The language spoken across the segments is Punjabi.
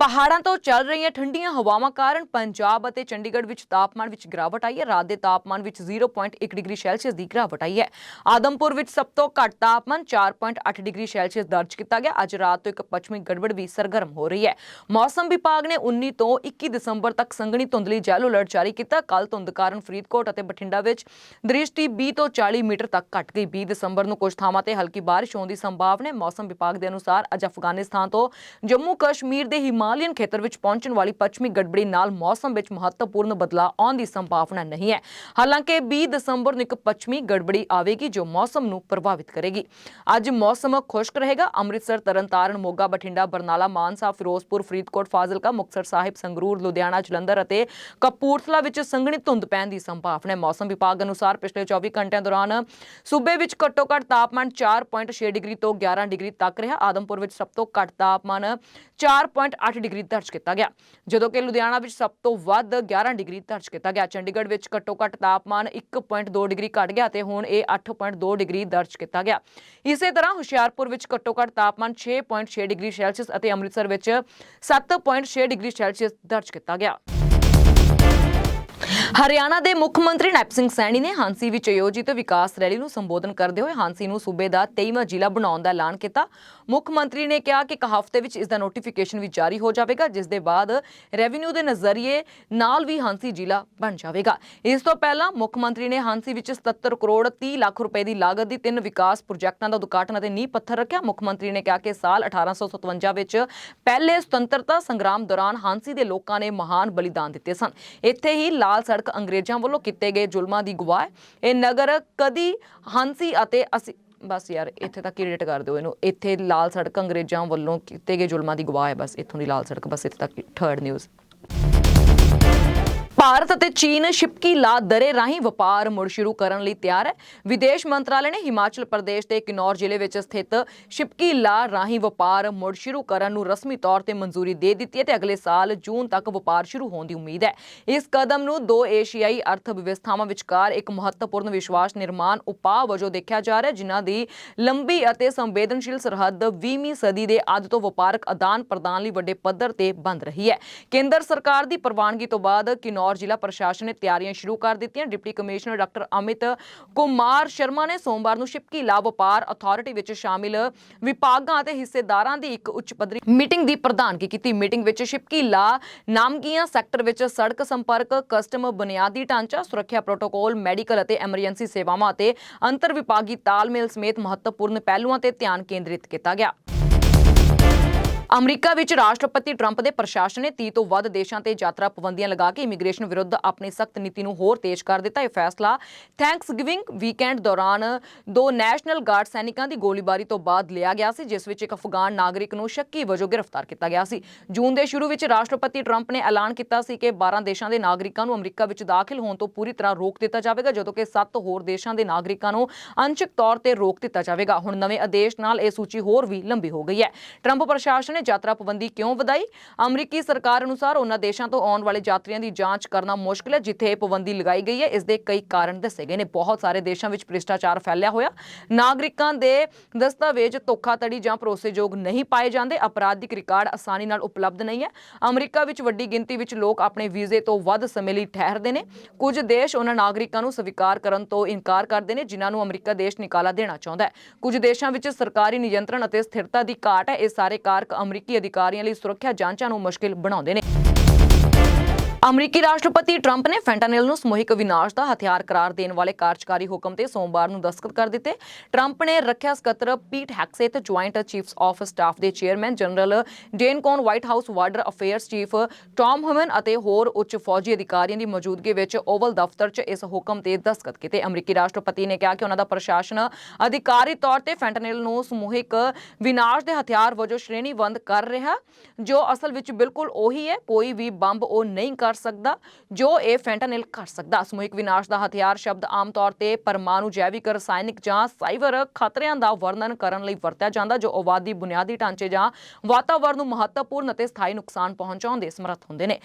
ਪਹਾੜਾਂ ਤੋਂ ਚੱਲ ਰਹੀਆਂ ਠੰਡੀਆਂ ਹਵਾਵਾਂ ਕਾਰਨ ਪੰਜਾਬ ਅਤੇ ਚੰਡੀਗੜ੍ਹ ਵਿੱਚ ਤਾਪਮਾਨ ਵਿੱਚ ਗਿਰਾਵਟ ਆਈ ਹੈ। ਰਾਤ ਦੇ ਤਾਪਮਾਨ ਵਿੱਚ 0.1 ਡਿਗਰੀ ਸੈਲਸੀਅਸ ਦੀ ਗਿਰਾਵਟ ਆਈ ਹੈ। ਆਦਮਪੁਰ ਵਿੱਚ ਸਭ ਤੋਂ ਘੱਟ ਤਾਪਮਾਨ 4.8 ਡਿਗਰੀ ਸੈਲਸੀਅਸ ਦਰਜ ਕੀਤਾ ਗਿਆ। ਅੱਜ ਰਾਤ ਤੋਂ ਇੱਕ ਪੱਛਮੀ ਗੜਬੜ ਵੀ ਸਰਗਰਮ ਹੋ ਰਹੀ ਹੈ। ਮੌਸਮ ਵਿਭਾਗ ਨੇ 19 ਤੋਂ 21 ਦਸੰਬਰ ਤੱਕ ਸੰਘਣੀ ਧੁੰਦ ਲਈ ਯੈਲੋ ਅਲਰਟ ਜਾਰੀ ਕੀਤਾ। ਕੱਲ ਧੁੰਦ ਕਾਰਨ ਫਰੀਦਕੋਟ ਅਤੇ ਬਠਿੰਡਾ ਵਿੱਚ ਦ੍ਰਿਸ਼ਟੀ 20 ਤੋਂ 40 ਮੀਟਰ ਤੱਕ ਘਟ ਗਈ। 20 ਦਸੰਬਰ ਨੂੰ ਕੁਝ ਥਾਵਾਂ ਤੇ ਹਲਕੀ ਬਾਰਿਸ਼ ਹੋਣ ਦੀ ਸੰਭਾਵਨਾ ਹੈ। ਮੌਸਮ ਵਿਭਾਗ ਦੇ ਅਨੁਸਾਰ ਅੱਜ ਅਫਗਾਨਿਸਤਾਨ ਤੋਂ ਜੰਮੂ ਕਸ਼ਮੀਰ ਦੇ ਹਿਮਾਲਯਨ ਖੇਤਰ ਵਿੱਚ ਪਹੁੰਚਣ ਵਾਲੀ ਪੱਛਮੀ ਗੜਬੜੀ ਨਾਲ ਮੌਸਮ ਵਿੱਚ ਮਹੱਤਵਪੂਰਨ ਬਦਲਾਅ ਆਉਣ ਦੀ ਸੰਭਾਵਨਾ ਨਹੀਂ ਹੈ। ਹਾਲਾਂਕਿ 20 ਦਸੰਬਰ ਨੂੰ ਇੱਕ ਪੱਛਮੀ ਗੜਬੜੀ ਆਵੇਗੀ ਜੋ ਮੌਸਮ ਨੂੰ ਪ੍ਰਭਾਵਿਤ ਕਰੇਗੀ। ਅੱਜ ਮੌਸਮ ਖੁਸ਼ਕ ਰਹੇਗਾ। ਅੰਮ੍ਰਿਤਸਰ, ਤਰਨਤਾਰਨ, ਮੋਗਾ, ਬਠਿੰਡਾ, ਬਰਨਾਲਾ, ਮਾਨਸਾ, ਫਿਰੋਜ਼ਪੁਰ, ਫਰੀਦਕੋਟ, ਫਾਜ਼ਿਲਕਾ, ਮੁਕਤਸਰ ਸਾਹਿਬ, ਸੰਗਰੂਰ, ਲੁਧਿਆਣਾ, ਜਲੰਧਰ ਅਤੇ ਕਪੂਰਥਲਾ ਵਿੱਚ ਸੰਘਣੀ ਧੁੰਦ ਪੈਣ ਦੀ ਸੰਭਾਵਨਾ ਹੈ। ਮੌਸਮ ਵਿਭਾਗ ਅਨੁਸਾਰ ਪਿਛਲੇ 24 ਘੰਟਿਆਂ ਦੌਰਾਨ ਸੂਬੇ ਵਿੱਚ ਘੱਟੋ ਘੱਟ ਤਾਪਮਾਨ 4.6 ਡਿਗਰੀ ਤੋਂ 11 ਡਿਗਰੀ ਤੱਕ ਰਿਹਾ। ਆਦਮਪੁਰ ਵਿੱਚ ਸਭ ਤੋਂ ਘੱਟ ਤਾਪਮਾਨ 4.8 ਡਿਗਰੀ ਦਰਜ ਕੀਤਾ ਗਿਆ। ਜਦੋਂ ਕਿ ਲੁਧਿਆਣਾ ਵਿੱਚ ਸਭ ਤੋਂ ਵੱਧ 11 ਡਿਗਰੀ ਦਰਜ ਕੀਤਾ ਗਿਆ। ਚੰਡੀਗੜ੍ਹ ਵਿੱਚ ਘੱਟੋ ਘੱਟ ਤਾਪਮਾਨ 1.2 ਡਿਗਰੀ ਘਟ ਗਿਆ ਤੇ ਹੁਣ ਇਹ 8.2 ਡਿਗਰੀ ਦਰਜ ਕੀਤਾ ਗਿਆ। ਇਸੇ ਤਰ੍ਹਾਂ ਹੁਸ਼ਿਆਰਪੁਰ ਵਿੱਚ ਘੱਟੋ ਘੱਟ ਤਾਪਮਾਨ 6.6 ਡਿਗਰੀ ਸੈਲਸੀਅਸ ਅਤੇ ਅੰਮ੍ਰਿਤਸਰ ਵਿੱਚ 7.6 ਡਿਗਰੀ ਸੈਲਸੀਅਸ ਦਰਜ ਕੀਤਾ ਗਿਆ। ਹਰਿਆਣਾ ਦੇ ਮੁੱਖ ਮੰਤਰੀ ਨੈਪ ਸਿੰਘ ਸੈਣੀ ਨੇ ਹਾਂਸੀ ਵਿੱਚ ਆਯੋਜਿਤ ਵਿਕਾਸ ਰੈਲੀ ਨੂੰ ਸੰਬੋਧਨ ਕਰਦੇ ਹੋਏ ਹਾਂਸੀ ਨੂੰ ਸੂਬੇ ਦਾ 23ਵਾਂ ਜ਼ਿਲ੍ਹਾ ਬਣਾਉਣ ਦਾ ਐਲਾਨ ਕੀਤਾ। ਮੁੱਖ ਮੰਤਰੀ ਨੇ ਕਿਹਾ ਕਿ ਇੱਕ ਹਫ਼ਤੇ ਵਿੱਚ ਇਸ ਦਾ ਨੋਟੀਫਿਕੇਸ਼ਨ ਵੀ ਜਾਰੀ ਹੋ ਜਾਵੇਗਾ, ਜਿਸ ਦੇ ਬਾਅਦ ਰੈਵਨਿਊ ਦੇ ਨਜ਼ਰੀਏ ਨਾਲ ਵੀ ਹਾਂਸੀ ਜ਼ਿਲ੍ਹਾ ਬਣ ਜਾਵੇਗਾ। ਇਸ ਤੋਂ ਪਹਿਲਾਂ ਮੁੱਖ ਮੰਤਰੀ ਨੇ ਹਾਂਸੀ ਵਿੱਚ 77 ਕਰੋੜ 30 ਲੱਖ ਰੁਪਏ ਦੀ ਲਾਗਤ ਦੀ ਤਿੰਨ ਵਿਕਾਸ ਪ੍ਰੋਜੈਕਟਾਂ ਦਾ ਉਦਘਾਟਨ ਅਤੇ ਨੀਂਹ ਪੱਥਰ ਰੱਖਿਆ। ਮੁੱਖ ਮੰਤਰੀ ਨੇ ਕਿਹਾ ਕਿ ਸਾਲ 1857 ਵਿੱਚ ਪਹਿਲੇ ਸੁਤੰਤਰਤਾ ਸੰਗਰਾਮ ਦੌਰਾਨ ਹਾਂਸੀ ਦੇ ਲੋਕਾਂ ਨੇ ਮਹਾਨ ਬਲੀਦਾਨ ਦਿੱਤੇ ਸਨ। ਇੱਥੇ ਹੀ ਲਾਲ ਸੜਕ ਸੜਕ ਅੰਗਰੇਜ਼ਾਂ ਵੱਲੋਂ ਕੀਤੇ ਗਏ ਜ਼ੁਲਮਾਂ ਦੀ ਗਵਾਹ ਹੈ। ਇਹ ਨਗਰ ਕਦੀ ਹਾਂਸੀ ਅਤੇ ਅਸੀਂ, ਬਸ ਯਾਰ, ਇੱਥੇ ਤੱਕ ਹੀ ਰੇਟ ਕਰ ਦਿਓ ਇਹਨੂੰ। ਇੱਥੇ ਲਾਲ ਸੜਕ ਅੰਗਰੇਜ਼ਾਂ ਵੱਲੋਂ ਕੀਤੇ ਗਏ ਜ਼ੁਲਮਾਂ ਦੀ ਗਵਾਹ ਹੈ। ਬਸ ਇੱਥੋਂ ਦੀ ਲਾਲ ਸੜਕ, ਬਸ ਇੱਥੇ ਤੱਕ ਥਰਡ ਨਿਊਜ਼ ਭਾਰਤ ਅਤੇ ਚੀਨ ਸ਼ਿਪਕੀ ਲਾ ਦਰੇ ਰਾਹੀਂ ਵਪਾਰ ਮੁੜ ਸ਼ੁਰੂ ਕਰਨ ਲਈ ਤਿਆਰ ਹੈ। ਵਿਦੇਸ਼ ਮੰਤਰਾਲੇ ਨੇ ਹਿਮਾਚਲ ਪ੍ਰਦੇਸ਼ ਦੇ ਕਿਨੌਰ ਜ਼ਿਲ੍ਹੇ ਵਿੱਚ ਸਥਿਤ ਸ਼ਿਪਕੀ ਲਾ ਰਾਹੀਂ ਵਪਾਰ ਮੁੜ ਸ਼ੁਰੂ ਕਰਨ ਨੂੰ ਰਸਮੀ ਤੌਰ ਤੇ ਮਨਜ਼ੂਰੀ ਦੇ ਦਿੱਤੀ ਹੈ ਤੇ ਅਗਲੇ ਸਾਲ ਜੂਨ ਤੱਕ ਵਪਾਰ ਸ਼ੁਰੂ ਹੋਣ ਦੀ ਉਮੀਦ ਹੈ। ਇਸ ਕਦਮ ਨੂੰ ਦੋ ਏਸ਼ੀਆਈ ਅਰਥ ਵਿਵਸਥਾਵਾਂ ਵਿਚਕਾਰ ਇੱਕ ਮਹੱਤਵਪੂਰਨ ਵਿਸ਼ਵਾਸ ਨਿਰਮਾਣ ਉਪਾਅ ਵਜੋਂ ਦੇਖਿਆ ਜਾ ਰਿਹਾ ਹੈ, ਜਿਨ੍ਹਾਂ ਦੀ ਲੰਬੀ ਅਤੇ ਸੰਵੇਦਨਸ਼ੀਲ ਸਰਹੱਦ 20ਵੀਂ ਸਦੀ ਦੇ ਅੱਧ ਤੋਂ ਵਪਾਰਕ ਆਦਾਨ ਪ੍ਰਦਾਨ ਲਈ ਵੱਡੇ ਪੱਧਰ ਤੇ ਬੰਦ ਰਹੀ ਹੈ। ਕੇਂਦਰ ਸਰਕਾਰ ਦੀ ਪ੍ਰਵਾਨਗੀ ਤੋਂ ਬਾਅਦ ਕਿਨੌਰ ਜ਼ਿਲ੍ਹਾ ਪ੍ਰਸ਼ਾਸਨ ਨੇ ਤਿਆਰੀਆਂ ਸ਼ੁਰੂ ਕਰ ਦਿੱਤੀਆਂ। Deputy commissioner doctor Amit Kumar Sharma ਨੇ ਸੋਮਵਾਰ ਨੂੰ ਸ਼ਿਪਕੀ ਵਪਾਰ ਅਥਾਰਟੀ ਵਿੱਚ ਸ਼ਾਮਿਲ ਵਿਭਾਗਾਂ ਅਤੇ ਹਿੱਸੇਦਾਰਾਂ ਦੀ ਇੱਕ ਉੱਚ ਪੱਧਰੀ ਮੀਟਿੰਗ ਦੀ ਪ੍ਰਧਾਨਗੀ ਕੀਤੀ। ਮੀਟਿੰਗ ਵਿੱਚ ਸ਼ਿਪਕੀਲਾ ਨਾਮਗੀਆਂ ਸੈਕਟਰ ਵਿੱਚ ਸੜਕ ਸੰਪਰਕ, ਕਸਟਮ ਬੁਨਿਆਦੀ ਢਾਂਚਾ, ਸੁਰੱਖਿਆ ਪ੍ਰੋਟੋਕੋਲ, ਮੈਡੀਕਲ ਅਤੇ ਐਮਰਜੈਂਸੀ ਸੇਵਾਵਾਂ ਅਤੇ ਅੰਤਰ ਵਿਭਾਗੀ ਤਾਲਮੇਲ ਸਮੇਤ ਮਹੱਤਵਪੂਰਨ ਪਹਿਲੂਆਂ ਤੇ ਧਿਆਨ ਕੇਂਦਰਿਤ ਕੀਤਾ ਗਿਆ। ਅਮਰੀਕਾ ਵਿੱਚ ਰਾਸ਼ਟਰਪਤੀ ਟਰੰਪ ਦੇ ਪ੍ਰਸ਼ਾਸਨ ਨੇ 30 ਤੋਂ ਵੱਧ ਦੇਸ਼ਾਂ ਤੇ ਯਾਤਰਾ ਪਾਬੰਦੀਆਂ ਲਗਾ ਕੇ ਇਮੀਗ੍ਰੇਸ਼ਨ ਵਿਰੁੱਧ ਆਪਣੀ ਸਖਤ ਨੀਤੀ ਨੂੰ ਹੋਰ ਤੇਜ਼ ਕਰ ਦਿੱਤਾ। ਇਹ ਫੈਸਲਾ ਥੈਂਕਸਗਿਵਿੰਗ ਵੀਕਐਂਡ ਦੌਰਾਨ ਦੋ ਨੈਸ਼ਨਲ ਗਾਰਡ ਸੈਨਿਕਾਂ ਦੀ ਗੋਲੀਬਾਰੀ ਤੋਂ ਬਾਅਦ ਲਿਆ ਗਿਆ ਸੀ, ਜਿਸ ਵਿੱਚ ਇੱਕ ਅਫਗਾਨ ਨਾਗਰਿਕ ਨੂੰ ਸ਼ੱਕੀ ਵਜੋਂ ਗ੍ਰਿਫਤਾਰ ਕੀਤਾ ਗਿਆ ਸੀ। ਜੂਨ ਦੇ ਸ਼ੁਰੂ ਵਿੱਚ ਰਾਸ਼ਟਰਪਤੀ ਟਰੰਪ ਨੇ ਐਲਾਨ ਕੀਤਾ ਸੀ ਕਿ 12 ਦੇਸ਼ਾਂ ਦੇ ਨਾਗਰਿਕਾਂ ਨੂੰ ਅਮਰੀਕਾ ਵਿੱਚ ਦਾਖਲ ਹੋਣ ਤੋਂ ਪੂਰੀ ਤਰ੍ਹਾਂ ਰੋਕ ਦਿੱਤਾ ਜਾਵੇਗਾ, ਜਦੋਂ ਕਿ 7 ਹੋਰ ਦੇਸ਼ਾਂ ਦੇ ਨਾਗਰਿਕਾਂ ਨੂੰ ਅੰਸ਼ਕ ਤੌਰ ਤੇ ਰੋਕ ਦਿੱਤਾ ਜਾਵੇਗਾ। ਹੁਣ ਨਵੇਂ ਆਦੇਸ਼ ਨਾਲ ਇਹ ਸੂਚੀ ਹੋਰ ਵੀ ਲੰਬੀ ਹੋ ਗਈ ਹੈ। ਟਰੰਪ ਪ੍ਰਸ਼ਾਸਨ ਨੇ ਯਾਤਰਾ ਪਾਬੰਦੀ ਕਿਉਂ ਵਧਾਈ? ਅਮਰੀਕੀ ਸਰਕਾਰ ਅਨੁਸਾਰ ਉਹਨਾਂ ਦੇਸ਼ਾਂ ਤੋਂ ਆਉਣ ਵਾਲੇ ਯਾਤਰੀਆਂ ਦੀ ਜਾਂਚ ਕਰਨਾ ਮੁਸ਼ਕਲ ਹੈ, ਜਿੱਥੇ ਇਹ ਪਾਬੰਦੀ ਲਗਾਈ ਗਈ ਹੈ। ਇਸ ਦੇ ਕਈ ਕਾਰਨ ਦੱਸੇ ਗਏ ਨੇ। ਬਹੁਤ ਸਾਰੇ ਦੇਸ਼ਾਂ ਵਿੱਚ ਭ੍ਰਿਸ਼ਟਾਚਾਰ ਫੈਲਿਆ ਹੋਇਆ। ਨਾਗਰਿਕਾਂ ਦੇ ਦਸਤਾਵੇਜ਼ ਧੋਖਾਧੜੀ ਜਾਂ ਭਰੋਸੇਯੋਗ ਨਹੀਂ ਪਾਏ ਜਾਂਦੇ। ਅਪਰਾਧਿਕ ਰਿਕਾਰਡ ਆਸਾਨੀ ਨਾਲ ਉਪਲਬਧ ਨਹੀਂ ਹੈ। ਅਮਰੀਕਾ ਵਿੱਚ ਵੱਡੀ ਗਿਣਤੀ ਵਿੱਚ ਲੋਕ ਆਪਣੇ ਵੀਜ਼ੇ ਤੋਂ ਵੱਧ ਸਮੇਂ ਲਈ ਠਹਿਰਦੇ ਨੇ। ਕੁਝ ਦੇਸ਼ ਉਹਨਾਂ ਨਾਗਰਿਕਾਂ ਨੂੰ ਸਵੀਕਾਰ ਕਰਨ ਤੋਂ ਇਨਕਾਰ ਕਰਦੇ ਨੇ, ਜਿਨ੍ਹਾਂ ਨੂੰ ਅਮਰੀਕਾ ਦੇਸ਼ ਨਿਕਾਲਾ ਦੇਣਾ ਚਾਹੁੰਦਾ ਹੈ। ਕੁਝ ਦੇਸ਼ਾਂ ਵਿੱਚ ਸਰਕਾਰੀ ਨਿਯੰਤਰਣ ਅਤੇ ਸਥਿਰਤਾ ਦੀ ਘਾਟ ਹੈ। ਇਹ ਸਾਰੇ ਕਾਰਕ ਅਮਰੀਕੀ ਅਧਿਕਾਰੀਆਂ ਲਈ ਸੁਰੱਖਿਆ ਜਾਂਚਾਂ ਨੂੰ ਮੁਸ਼ਕਿਲ ਬਣਾਉਂਦੇ ਨੇ। ਅਮਰੀਕੀ ਰਾਸ਼ਟਰਪਤੀ ਟਰੰਪ ਨੇ ਫੈਂਟਾਨਿਲ ਨੂੰ ਸਮੂਹਿਕ ਵਿਨਾਸ਼ ਦਾ ਹਥਿਆਰ ਕਰਾਰ ਦੇਣ ਵਾਲੇ ਕਾਰਜਕਾਰੀ ਹੁਕਮ ਤੇ ਸੋਮਵਾਰ ਨੂੰ ਦਸਤਖਤ ਕਰ ਦਿੱਤੇ। ਟਰੰਪ ਨੇ ਰੱਖਿਆ ਸਕੱਤਰ Pete Hegseth Hegseth joint chiefs of staff ਦੇ chairman general Dan Caine White House border affairs chief Tom Homan ਅਤੇ ਹੋਰ ਉੱਚ ਫੌਜੀ ਅਧਿਕਾਰੀਆਂ ਦੀ ਮੌਜੂਦਗੀ ਵਿੱਚ ਓਵਲ ਦਫ਼ਤਰ 'ਚ ਇਸ ਹੁਕਮ ਤੇ ਦਸਤਖਤ ਕੀਤੇ। ਅਮਰੀਕੀ ਰਾਸ਼ਟਰਪਤੀ ਨੇ ਕਿਹਾ ਕਿ ਉਹਨਾਂ ਦਾ ਪ੍ਰਸ਼ਾਸਨ ਅਧਿਕਾਰੀ ਤੌਰ ਤੇ ਫੈਂਟਾਨਿਲ ਨੂੰ ਸਮੂਹਿਕ ਵਿਨਾਸ਼ ਦੇ ਹਥਿਆਰ ਵਜੋਂ ਸ਼੍ਰੇਣੀਬੰਦ ਕਰ ਰਿਹਾ, ਜੋ ਅਸਲ ਵਿੱਚ ਬਿਲਕੁਲ ਉਹੀ ਹੈ, ਕੋਈ ਵੀ ਬੰਬ ਉਹ ਨਹੀਂ ਕਰ ਸਕਦਾ, ਜੋ ਇਹ ਫੈਂਟਾਨਿਲ ਕਰ ਸਕਦਾ। ਸਮੂਹਿਕ ਵਿਨਾਸ਼ ਦਾ ਹਥਿਆਰ ਸ਼ਬਦ ਆਮ ਤੌਰ ਤੇ ਪਰਮਾਣੂ ਜੈਵਿਕ, ਰਸਾਇਣਿਕ ਜਾਂ ਸਾਈਬਰ ਖਤਰਿਆਂ ਦਾ ਵਰਣਨ ਕਰਨ ਲਈ ਵਰਤਿਆ ਜਾਂਦਾ, ਜੋ ਆਬਾਦੀ ਬੁਨਿਆਦੀ ਢਾਂਚੇ ਜਾਂ ਵਾਤਾਵਰਣ ਨੂੰ ਮਹੱਤਵਪੂਰਨ ਅਤੇ ਸਥਾਈ ਨੁਕਸਾਨ ਪਹੁੰਚਾਉਣ ਦੇ ਸਮਰੱਥ ਹੁੰਦੇ ਨੇ।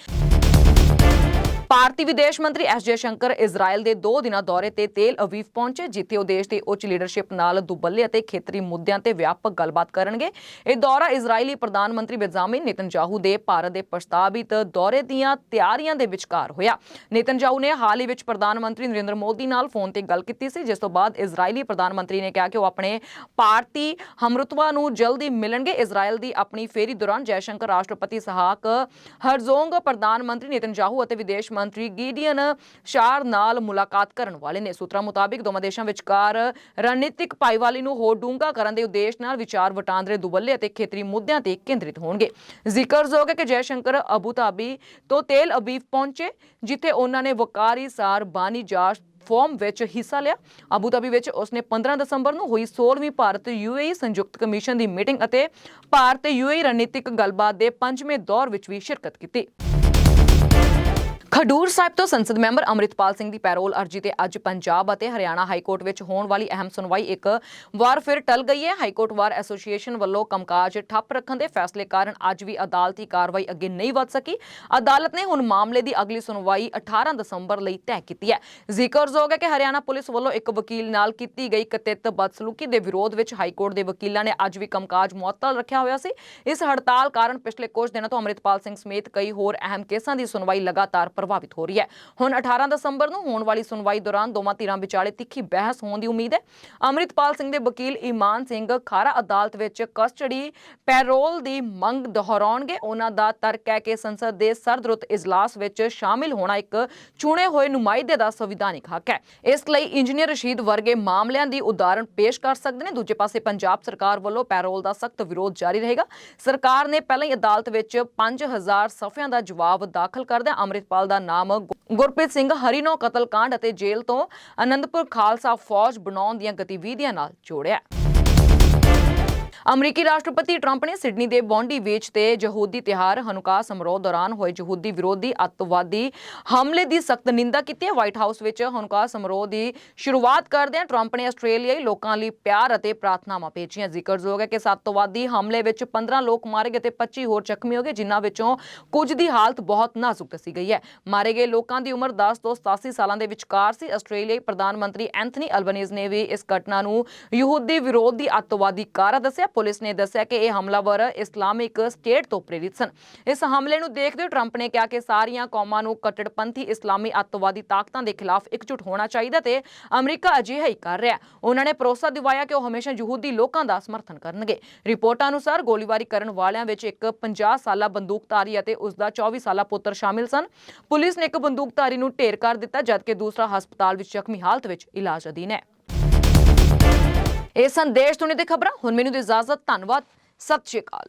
ਭਾਰਤੀ ਵਿਦੇਸ਼ ਮੰਤਰੀ ਐਸ ਜੈ ਸ਼ੰਕਰ ਇਜ਼ਰਾਈਲ ਦੇ 2 ਦਿਨਾਂ ਦੌਰੇ ਤੇ ਤੇਲ ਅਵੀਵ ਪਹੁੰਚੇ, ਜਿੱਥੇ ਉਹ ਦੇਸ਼ ਦੀ ਉੱਚ ਲੀਡਰਸ਼ਿਪ ਨਾਲ ਦੁਬੱਲੇ ਅਤੇ ਖੇਤਰੀ ਮੁੱਦਿਆਂ ਤੇ ਵਿਆਪਕ ਗੱਲਬਾਤ ਕਰਨਗੇ। ਇਹ ਦੌਰਾ ਇਜ਼ਰਾਈਲੀ ਪ੍ਰਧਾਨ ਮੰਤਰੀ ਬੇਂਜਾਮਿਨ ਨੇਤਨਯਾਹੂ ਦੇ ਭਾਰਤ ਦੇ ਪ੍ਰਸਤਾਵਿਤ ਦੌਰੇ ਦੀਆਂ ਤਿਆਰੀਆਂ ਦੇ ਵਿਚਕਾਰ ਹੋਇਆ। ਨੇਤਨਯਾਹੂ ਨੇ ਹਾਲ ਹੀ ਵਿੱਚ ਪ੍ਰਧਾਨ ਮੰਤਰੀ ਨਰਿੰਦਰ ਮੋਦੀ ਨਾਲ ਫੋਨ ਤੇ ਗੱਲ ਕੀਤੀ ਸੀ, ਜਿਸ ਤੋਂ ਬਾਅਦ ਇਜ਼ਰਾਈਲੀ ਪ੍ਰਧਾਨ ਮੰਤਰੀ ਨੇ ਕਿਹਾ ਕਿ ਉਹ ਆਪਣੇ ਭਾਰਤੀ ਹਮਰੁਤਬਾ ਨੂੰ ਜਲਦੀ ਮਿਲਣਗੇ। ਇਜ਼ਰਾਈਲ ਦੀ ਆਪਣੀ ਫੇਰੀ ਦੌਰਾਨ ਜੈਸ਼ੰਕਰ ਰਾਸ਼ਟਰਪਤੀ ਸਹਾਕ ਹਰਜ਼ੋਂਗ, ਪ੍ਰਧਾਨ ਮੰਤਰੀ ਨੇਤਨਯਾਹੂ ਅਤੇ ਵਿਦੇਸ਼ ਮੰਤਰੀ ਗੀਡੀਅਨ ਸ਼ਾਰ ਨਾਲ ਮੁਲਾਕਾਤ ਕਰਨ ਵਾਲੇ ਨੇ। ਸੂਤਰਾਂ ਮੁਤਾਬਿਕ ਦੋਵਾਂ ਦੇਸ਼ਾਂ ਵਿਚਕਾਰ ਰਣਨੀਤਿਕ ਭਾਈਵਾਲੀ ਨੂੰ ਹੋਰ ਡੂੰਘਾ ਕਰਨ ਦੇ ਉਦੇਸ਼ ਨਾਲ ਵਿਚਾਰ ਵਟਾਂਦਰੇ ਦੁਵੱਲੇ ਅਤੇ ਖੇਤਰੀ ਮੁੱਦਿਆਂ ਤੇ ਕੇਂਦਰਿਤ ਹੋਣਗੇ। ਜ਼ਿਕਰਯੋਗ ਹੈ ਕਿ ਜੈਸ਼ੰਕਰ ਅਬੂ ਧਾਬੀ ਤੋਂ ਤੇਲ ਅਬੀਬ ਪਹੁੰਚੇ, ਜਿੱਥੇ ਉਹਨਾਂ ਨੇ ਵਕਾਰੀ ਸਾਰ ਬਾਨੀ ਜਾਸ਼ ਫੋਰਮ ਵਿੱਚ ਹਿੱਸਾ ਲਿਆ। ਅਬੂ ਧਾਬੀ ਵਿੱਚ ਉਸਨੇ 15 ਦਸੰਬਰ ਨੂੰ ਹੋਈ 16ਵੀਂ ਭਾਰਤ ਯੂਏਈ ਸੰਯੁਕਤ ਕਮਿਸ਼ਨ ਦੀ ਮੀਟਿੰਗ ਅਤੇ ਭਾਰਤ ਯੂਏਈ ਰਣਨੀਤਿਕ ਗੱਲਬਾਤ ਦੇ ਪੰਜਵੇਂ ਦੌਰ ਵਿੱਚ ਵੀ ਸ਼ਿਰਕਤ ਕੀਤੀ। ਖਡੂਰ ਸਾਹਿਬ ਤੋਂ ਸੰਸਦ ਮੈਂਬਰ ਅੰਮ੍ਰਿਤਪਾਲ ਸਿੰਘ ਦੀ ਪੈਰੋਲ ਅਰਜੀ ਤੇ ਅੱਜ ਪੰਜਾਬ ਅਤੇ ਹਰਿਆਣਾ ਹਾਈ ਕੋਰਟ ਵਿੱਚ ਹੋਣ ਵਾਲੀ ਅਹਿਮ ਸੁਣਵਾਈ ਇੱਕ ਵਾਰ ਫਿਰ ਟਲ ਗਈ ਹੈ। ਹਾਈ ਕੋਰਟ ਵਾਰ ਐਸੋਸੀਏਸ਼ਨ ਵੱਲੋਂ ਕੰਮਕਾਜ ਠੱਪ ਰੱਖਣ ਦੇ ਫੈਸਲੇ ਕਾਰਨ ਅੱਜ ਵੀ ਅਦਾਲਤੀ ਕਾਰਵਾਈ ਅੱਗੇ ਨਹੀਂ ਵਧ ਸਕੀ। ਅਦਾਲਤ ਨੇ ਹੁਣ ਮਾਮਲੇ ਦੀ ਅਗਲੀ ਸੁਣਵਾਈ 18 ਦਸੰਬਰ ਲਈ ਤੈਅ ਕੀਤੀ ਹੈ। ਜ਼ਿਕਰਯੋਗ ਹੈ ਕਿ ਹਰਿਆਣਾ ਪੁਲਿਸ ਵੱਲੋਂ ਇੱਕ ਵਕੀਲ ਨਾਲ ਕੀਤੀ ਗਈ ਕਥਿਤ ਬਦਸਲੂਕੀ ਦੇ ਵਿਰੋਧ ਵਿੱਚ ਹਾਈ ਕੋਰਟ ਦੇ ਵਕੀਲਾਂ ਨੇ ਅੱਜ ਵੀ ਕੰਮਕਾਜ ਮੁਅੱਤਲ ਰੱਖਿਆ ਹੋਇਆ ਸੀ। ਇਸ ਹੜਤਾਲ ਕਾਰਨ ਪਿਛਲੇ ਕੁਝ ਦਿਨਾਂ ਤੋਂ ਅੰਮ੍ਰਿਤਪਾਲ ਸਿੰਘ ਸਮੇਤ ਕਈ ਹੋਰ ਅਹਿਮ ਕੇਸਾਂ ਦੀ ਸੁਣਵਾਈ ਲਗਾਤਾਰ ਪ੍ਰਭਾਵਿਤ ਹੋ ਰਹੀ ਹੈ। ਹੁਣ 18 ਦਸੰਬਰ ਨੂੰ ਹੋਣ ਵਾਲੀ ਸੁਣਵਾਈ ਦੌਰਾਨ ਦੋਵਾਂ ਧਿਰਾਂ ਵਿਚਾਲੇ ਤਿੱਖੀ ਬਹਿਸ ਹੋਣ ਦੀ ਉਮੀਦ ਹੈ। ਅੰਮ੍ਰਿਤਪਾਲ ਸਿੰਘ ਦੇ ਵਕੀਲ ਈਮਾਨ ਸਿੰਘ ਖਾਰਾ ਅਦਾਲਤ ਵਿੱਚ ਕਸਟਡੀ ਪੈਰੋਲ ਦੀ ਮੰਗ ਦੁਹਰਾਉਣਗੇ। ਉਹਨਾਂ ਦਾ ਤਰਕ ਹੈ ਕਿ ਸੰਸਦ ਦੇ ਸਰਦਰੁੱਤ ਇਜਲਾਸ ਵਿੱਚ ਸ਼ਾਮਿਲ ਹੋਣਾ ਇੱਕ ਚੁਣੇ ਹੋਏ ਨੁਮਾਇੰਦੇ ਦਾ ਸੰਵਿਧਾਨਿਕ ਹੱਕ ਹੈ। ਇਸ ਲਈ ਇੰਜੀਨੀਅਰ ਰਸ਼ੀਦ ਵਰਗੇ ਮਾਮਲਿਆਂ ਦੀ ਉਦਾਹਰਣ ਪੇਸ਼ ਕਰ ਸਕਦੇ ਨੇ। ਦੂਜੇ ਪਾਸੇ ਪੰਜਾਬ ਸਰਕਾਰ ਵੱਲੋਂ ਪੈਰੋਲ ਦਾ ਸਖਤ ਵਿਰੋਧ ਜਾਰੀ ਰਹੇਗਾ। ਸਰਕਾਰ ਨੇ ਪਹਿਲਾਂ ਹੀ ਅਦਾਲਤ ਵਿੱਚ 5000 ਸਫ਼ਿਆਂ ਦਾ ਜਵਾਬ ਦਾਖਲ ਕਰਦਿਆਂ ਅੰਮ੍ਰਿਤਪਾਲ ਦਾ ਨਾਮ ਗੁਰਪ੍ਰੀਤ ਸਿੰਘ ਹਰੀਨੋ ਕਤਲकांड ਅਤੇ ਜੇਲ੍ਹ ਤੋਂ ਅਨੰਦਪੁਰ ਖਾਲਸਾ ਫੌਜ ਬਣਾਉਣ ਦੀਆਂ ਗਤੀਵਿਧੀਆਂ ਨਾਲ ਜੋੜਿਆ। ਅਮਰੀਕੀ ਰਾਸ਼ਟਰਪਤੀ ਟਰੰਪ ਨੇ ਸਿਡਨੀ ਦੇ ਬੌਂਡੀ ਬੀਚ ਤੇ ਯਹੂਦੀ ਤਿਹਾਰ ਹਨੁਕਾ ਸਮਾਰੋਹ ਦੌਰਾਨ ਹੋਏ ਯਹੂਦੀ ਵਿਰੋਧੀ ਅੱਤਵਾਦੀ ਹਮਲੇ ਦੀ ਸਖਤ ਨਿੰਦਾ ਕੀਤੀ ਹੈ। ਵਾਈਟ ਹਾਊਸ ਵਿੱਚ ਹਨੁਕਾ ਸਮਾਰੋਹ ਦੀ ਸ਼ੁਰੂਆਤ ਕਰਦਿਆਂ ਟਰੰਪ ਨੇ ਆਸਟ੍ਰੇਲੀਆਈ ਲੋਕਾਂ ਲਈ ਪਿਆਰ ਅਤੇ ਪ੍ਰਾਰਥਨਾਵਾਂ ਭੇਜੀਆਂ। ਜ਼ਿਕਰਯੋਗ ਹੈ ਕਿ ਸੱਤਵਾਦੀ ਹਮਲੇ ਵਿੱਚ 15 ਲੋਕ ਮਾਰੇ ਗਏ ਤੇ 25 ਹੋਰ ਜ਼ਖਮੀ ਹੋ ਗਏ, ਜਿਨ੍ਹਾਂ ਵਿੱਚੋਂ ਕੁਝ ਦੀ ਹਾਲਤ ਬਹੁਤ ਨਾਜ਼ੁਕ ਦੱਸੀ ਗਈ ਹੈ। ਮਾਰੇ ਗਏ ਲੋਕਾਂ ਦੀ ਉਮਰ 10 ਤੋਂ 87 ਸਾਲਾਂ ਦੇ ਵਿਚਕਾਰ ਸੀ। ਆਸਟ੍ਰੇਲੀਆਈ ਪ੍ਰਧਾਨ ਮੰਤਰੀ ਐਂਥਨੀ ਅਲਬਨੀਜ਼ ਨੇ ਵੀ ਇਸ ਘਟਨਾ ਨੂੰ ਯਹੂਦੀ ਵਿਰੋਧ ਦੀ ਅੱਤਵਾਦੀ ਕਾਰਾ ਦੱਸਿਆ। ਪੁਲਿਸ ਨੇ ਦੱਸਿਆ ਕਿ ਇਹ ਹਮਲਾਵਰ ਇਸਲਾਮਿਕ ਸਟੇਟ ਤੋਂ ਪ੍ਰੇਰਿਤ ਸਨ। ਇਸ ਹਮਲੇ ਨੂੰ ਦੇਖਦੇ ਹੋਏ ਟਰੰਪ ਨੇ ਕਿਹਾ ਕਿ ਸਾਰੀਆਂ ਕੌਮਾਂ ਨੂੰ ਕੱਟੜਪੰਥੀ ਇਸਲਾਮੀ ਅੱਤਵਾਦੀ ਤਾਕਤਾਂ ਦੇ ਖਿਲਾਫ ਇਕਜੁੱਟ ਹੋਣਾ ਚਾਹੀਦਾ ਤੇ ਅਮਰੀਕਾ ਅਜਿਹਾ ਹੀ ਕਰ ਰਿਹਾ ਉਹਨਾਂ ਨੇ ਭਰੋਸਾ ਦਿਵਾਇਆ ਕਿ ਉਹ ਹਮੇਸ਼ਾ ਯਹੂਦੀ ਲੋਕਾਂ ਦਾ ਸਮਰਥਨ ਕਰਨਗੇ। ਰਿਪੋਰਟਾਂ ਅਨੁਸਾਰ ਗੋਲੀਬਾਰੀ ਕਰਨ ਵਾਲਿਆਂ ਵਿੱਚ ਇੱਕ 50 ਸਾਲਾ ਬੰਦੂਕਧਾਰੀ ਅਤੇ ਉਸ ਦਾ 24 ਸਾਲਾ ਪੁੱਤਰ ਸ਼ਾਮਿਲ ਸਨ। ਪੁਲਿਸ ਨੇ ਇੱਕ ਬੰਦੂਕਧਾਰੀ ਨੂੰ ਢੇਰ ਕਰ ਦਿੱਤਾ, ਜਦਕਿ ਦੂਸਰਾ ਹਸਪਤਾਲ ਵਿੱਚ ਜ਼ਖਮੀ ਹਾਲਤ ਵਿੱਚ ਇਲਾਜ ਅਧੀਨ ਹੈ। ਇਹ ਸੰਦੇਸ਼ ਦੁਨੀਆ ਦੇ ਖਬਰਾਂ ਹੁਣ ਮੈਨੂੰ ਦੀ ਇਜਾਜ਼ਤ ਧੰਨਵਾਦ ਸਤਿ ਸ਼੍ਰੀ ਅਕਾਲ।